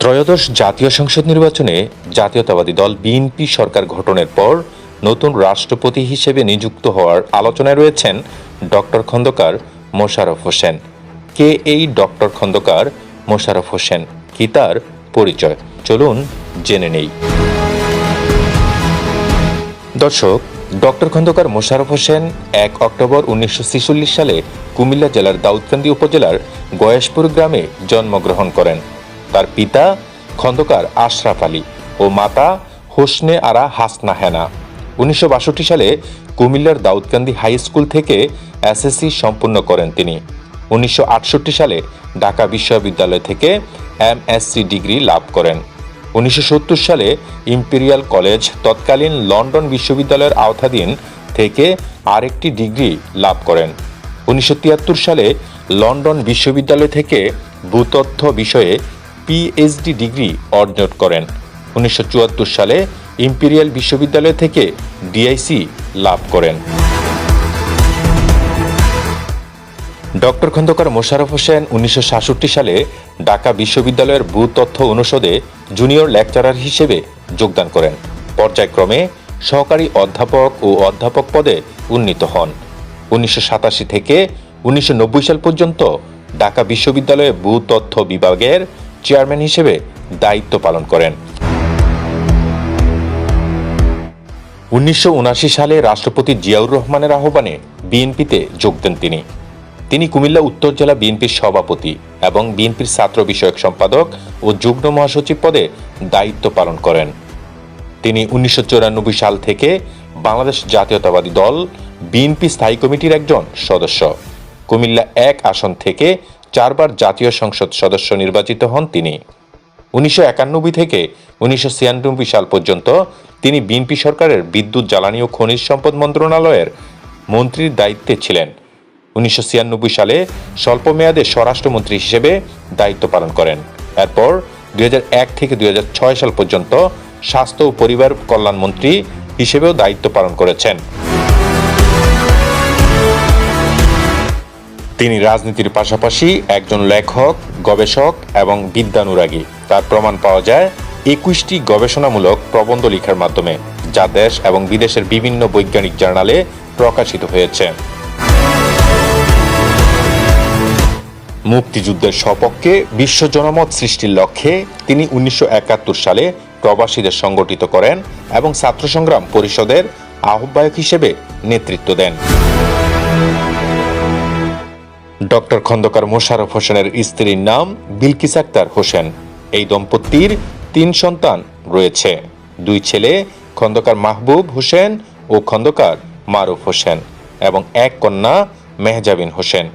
ত্রয়োদশ জাতীয় সংসদ নির্বাচনে জাতীয়তাবাদী দল বিএনপি সরকার গঠনের পর নতুন রাষ্ট্রপতি হিসেবে নিযুক্ত হওয়ার আলোচনায় রয়েছেন ডক্টর খন্দকার মোশাররফ হোসেন। কে এই ডক্টর খন্দকার মোশাররফ হোসেন? কি তার পরিচয়? চলুন জেনে নেই। দর্শক, ডক্টর খন্দকার মোশাররফ হোসেন এক অক্টোবর উনিশশো সালে কুমিল্লা জেলার দাউদকান্দি উপজেলার গয়েশপুর গ্রামে জন্মগ্রহণ করেন। তার পিতা খন্দকার আশরাফ আলী ও মাতা হোসনে আরা হাসনা হেনা। উনিশশো সালে কুমিল্লার দাউদকান্দি হাই স্কুল থেকে এসএসসি সম্পূর্ণ করেন তিনি। উনিশশো আটষট্টি সালে ঢাকা বিশ্ববিদ্যালয় থেকে এমএসসি ডিগ্রি লাভ করেন। উনিশশো সত্তর সালে ইম্পেরিয়াল কলেজ, তৎকালীন লন্ডন বিশ্ববিদ্যালয়ের আওতাধীন থেকে আরেকটি ডিগ্রি লাভ করেন। উনিশশো তিয়াত্তর সালে লন্ডন বিশ্ববিদ্যালয় থেকে ভূতত্ত্ব বিষয়ে পিএইচডি ডিগ্রি অর্জন করেন। উনিশশো চুয়াত্তর সালে ইম্পেরিয়াল বিশ্ববিদ্যালয় থেকে ডিআইসি লাভ করেন। ডক্টর খন্দকার মোশাররফ হোসেন উনিশশো সাতষট্টি সালে ঢাকা বিশ্ববিদ্যালয়ের ভূতত্ত্ব অনুষদে জুনিয়র লেকচারার হিসেবে যোগদান করেন। পর্যায়ক্রমে সহকারী অধ্যাপক ও অধ্যাপক পদে উন্নীত হন। উনিশশো সাতাশি থেকে উনিশশো নব্বই সাল পর্যন্ত ঢাকা বিশ্ববিদ্যালয়ে ভূতত্ত্ব বিভাগের চেয়ারম্যান হিসেবে দায়িত্ব পালন করেন। উনিশশো সালে রাষ্ট্রপতি জিয়াউর রহমানের আহ্বানে বিএনপিতে যোগ দেন তিনি। তিনি কুমিল্লা উত্তর জেলা বিএনপির সভাপতি এবং বিএনপির ছাত্র বিষয়ক সম্পাদক ও যুগ্ম মহাসচিব পদে দায়িত্ব পালন করেন। তিনি উনিশশো চুরানব্বই সাল থেকে বাংলাদেশ জাতীয়তাবাদী দল বিএনপি স্থায়ী কমিটির একজন সদস্য। কুমিল্লা এক আসন থেকে চারবার জাতীয় সংসদ সদস্য নির্বাচিত হন তিনি। উনিশশো একানব্বই থেকে উনিশশো ছিয়ানব্বই সাল পর্যন্ত তিনি বিএনপি সরকারের বিদ্যুৎ, জ্বালানি ও খনিজ সম্পদ মন্ত্রণালয়ের মন্ত্রীর দায়িত্বে ছিলেন। উনিশশো ছিয়ানব্বই সালে স্বল্প মেয়াদে স্বরাষ্ট্রমন্ত্রী হিসেবে দায়িত্ব পালন করেন। এরপর দুই হাজার এক থেকে দুই হাজার ছয় সাল পর্যন্ত স্বাস্থ্য ও পরিবার কল্যাণ মন্ত্রী হিসেবেও দায়িত্ব পালন করেছেন। তিনি রাজনীতির পাশাপাশি একজন লেখক, গবেষক এবং বিদ্যানুরাগী। তার প্রমাণ পাওয়া যায় একুশটি গবেষণামূলক প্রবন্ধ লেখার মাধ্যমে, যা দেশ এবং বিদেশের বিভিন্ন বৈজ্ঞানিক জার্নালে প্রকাশিত হয়েছে। মুক্তিযুদ্ধের সপক্ষে বিশ্ব জনমত সৃষ্টির লক্ষ্যে তিনি উনিশশো একাত্তর সালে প্রবাসীদের সংগঠিত করেন এবং ছাত্র সংগ্রাম পরিষদের আহ্বায়ক হিসেবে নেতৃত্ব দেন। ডক্টর খন্দকার মোশারফ হোসেনের স্ত্রীর নাম বিলকিস আক্তার হোসেন। এই দম্পতির তিন সন্তান রয়েছে। দুই ছেলে, খন্দকার মাহবুব হোসেন ও খন্দকার মারুফ হোসেন এবং এক কন্যা মেহজাবিন হোসেন।